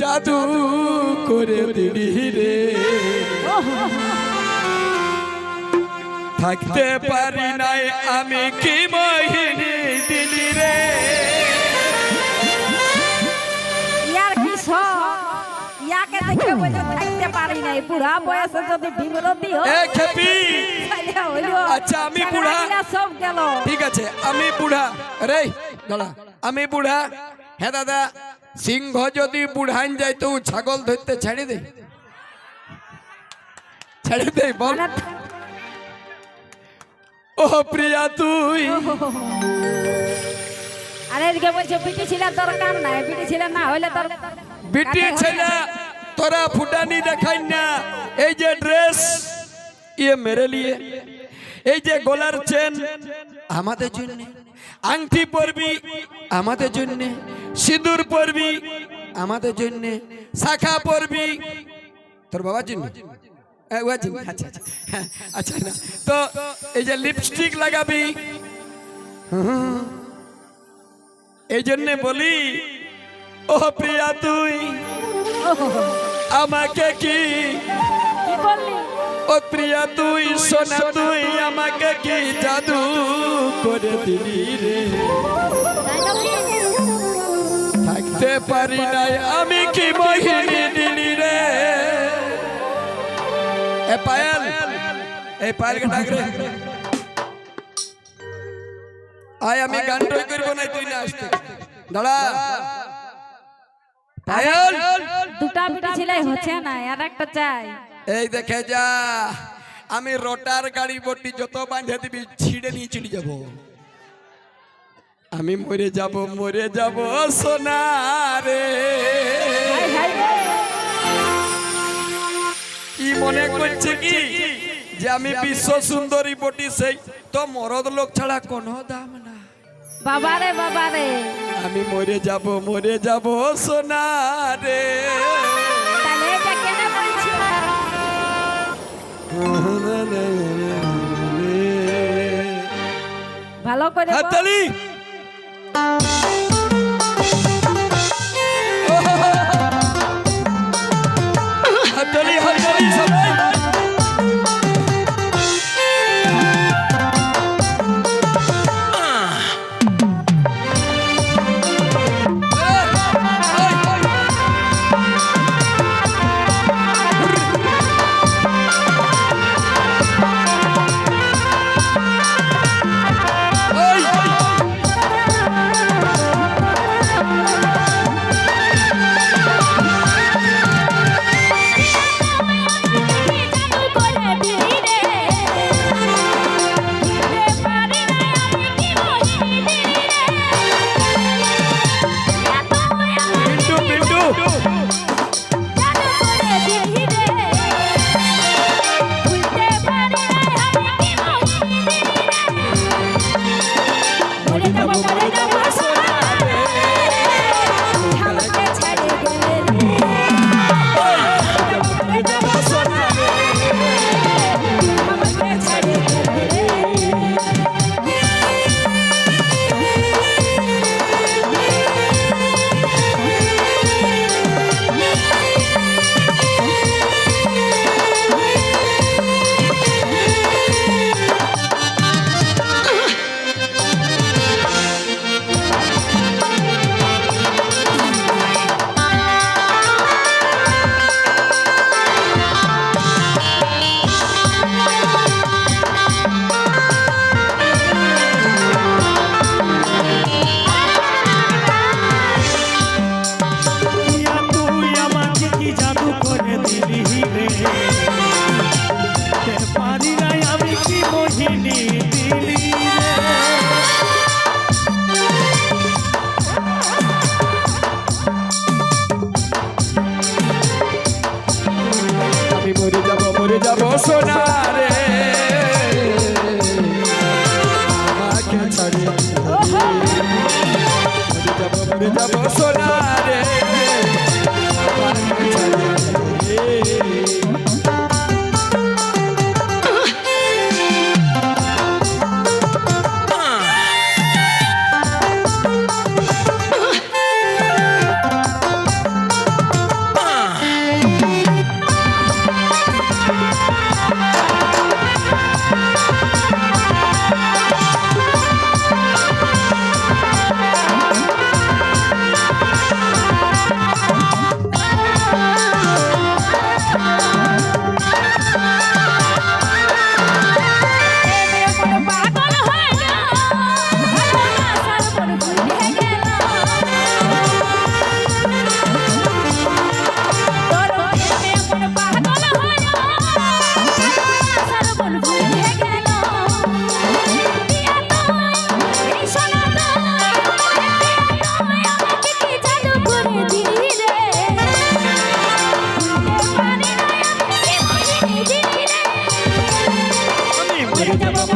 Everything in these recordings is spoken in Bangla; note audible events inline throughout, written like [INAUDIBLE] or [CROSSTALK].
জাদু করে দিলি রে। থাকতে পারি নাই আমি কি মহিনী দিলি রে। ইয়ার কি? ইয়াকে দেখে বলে থাকতে পারি নাই। বুড়া বয়সে যদি বিমরতি হয় এ খেপি! তাহলে হইল আচ্ছা, আমি বুড়া। সব গেল। ঠিক আছে আমি বুড়া। রে দাঁড়া। আমি বুড়া। হ্যাঁ দাদা। সিংহ যদি বুড়ান যায় তো ছাগল ধরতে ছেড়ে দে ছেড়ে দে বল। ও প্রিয়া তুই। আরে এদিকে বলছে বিটি ছিলার দরকার নাই বিটি ছিল না হইলে তোর বিটি ছেলে তোরা ফুটানি দেখাই না। এই যে ড্রেস ইয়ে মেরে লিয়ে এই যে গলার চেন। আমাদের জন্য। আংটি পরবি আমাদের জন্য সিঁদুর পরবি আমাদের জন্য শাখা পরবি তোর বাবার জন্য। আচ্ছা আচ্ছা হ্যাঁ, আচ্ছা না তো এই যে লিপস্টিক লাগাবি। এই জন্যে বলি ও প্রিয়া তুই [LAUGHS] আমাকে কি কি বললি ও প্রিয়া, তুই সোনা, তুই আমাকে কি জাদু করে দিলি রে? থাকতে পারি নাই, আমি কি মহিনী দিলি রে? এ পায়েল এই পায়েলকে ডাক রে? আয়, আমি গান টই করব না, তুই না আসতে। দাঁড়া। পায়েল! দুটা বিটি ছিলে হচ্ছে না, আর একটা চাই। এই দেখে যা আমি রোটার গাড়ি বটি যত বাঁধে দিবি ছিঁড়ে নিয়ে চলে যাব। আমি মরে যাব মরে যাব সোনা রে। হাই হাই রে। কি মনে করছে কি? যে আমি বিশ্ব সুন্দরী বটি সেই তো মরদ লোক ছাড়া কোনো দাম না। বাবারে বাবারে আমি মরে যাব মরে যাব সোনা রে। ভালো করে হাততালি! সোনা রে আমাকে ছাড়িয়ে যাব সোনা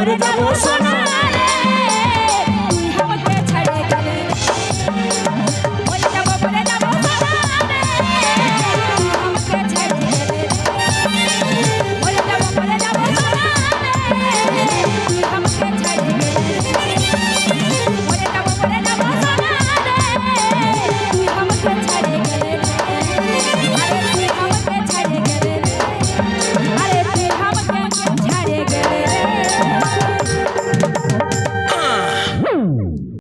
Bolsonaro.